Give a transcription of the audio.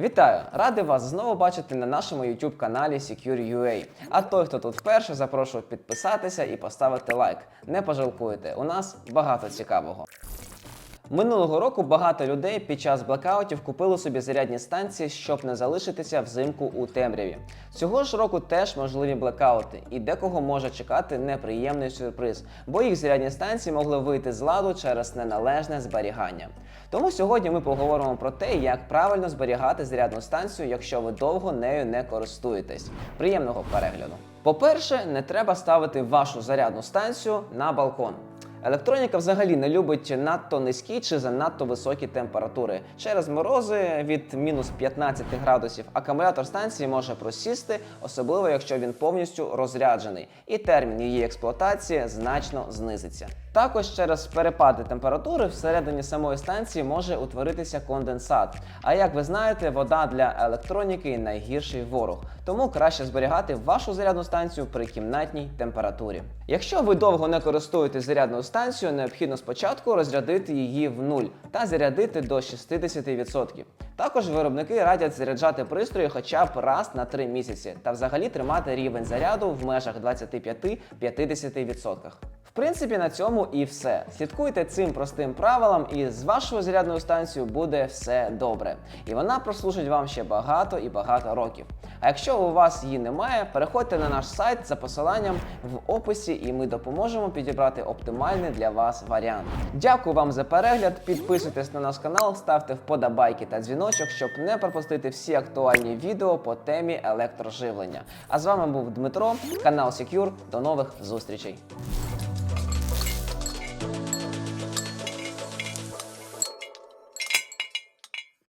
Вітаю! Радий вас знову бачити на нашому YouTube каналі Secure.ua. А той, хто тут вперше, запрошую підписатися і поставити лайк. Не пожалкуйте, у нас багато цікавого. Минулого року багато людей під час блекаутів купили собі зарядні станції, щоб не залишитися взимку у темряві. Цього ж року теж можливі блекаути, і декого може чекати неприємний сюрприз, бо їх зарядні станції могли вийти з ладу через неналежне зберігання. Тому сьогодні ми поговоримо про те, як правильно зберігати зарядну станцію, якщо ви довго нею не користуєтесь. Приємного перегляду. По-перше, не треба ставити вашу зарядну станцію на балкон. Електроніка взагалі не любить надто низькі чи занадто високі температури. Через морози від мінус 15 градусів акумулятор станції може просісти, особливо якщо він повністю розряджений, і термін її експлуатації значно знизиться. Також через перепади температури всередині самої станції може утворитися конденсат. А як ви знаєте, вода для електроніки найгірший ворог, тому краще зберігати вашу зарядну станцію при кімнатній температурі. Якщо ви довго не користуєтесь зарядною станцією, необхідно спочатку розрядити її в нуль та зарядити до 60%. Також виробники радять заряджати пристрої хоча б раз на 3 місяці та взагалі тримати рівень заряду в межах 25-50%. Принципі, на цьому і все. Слідкуйте цим простим правилам, і з вашою зарядною станцією буде все добре. І вона прослужить вам ще багато і багато років. А якщо у вас її немає, переходьте на наш сайт за посиланням в описі, і ми допоможемо підібрати оптимальний для вас варіант. Дякую вам за перегляд. Підписуйтесь на наш канал, ставте вподобайки та дзвіночок, щоб не пропустити всі актуальні відео по темі електроживлення. А з вами був Дмитро, канал Secure. До нових зустрічей.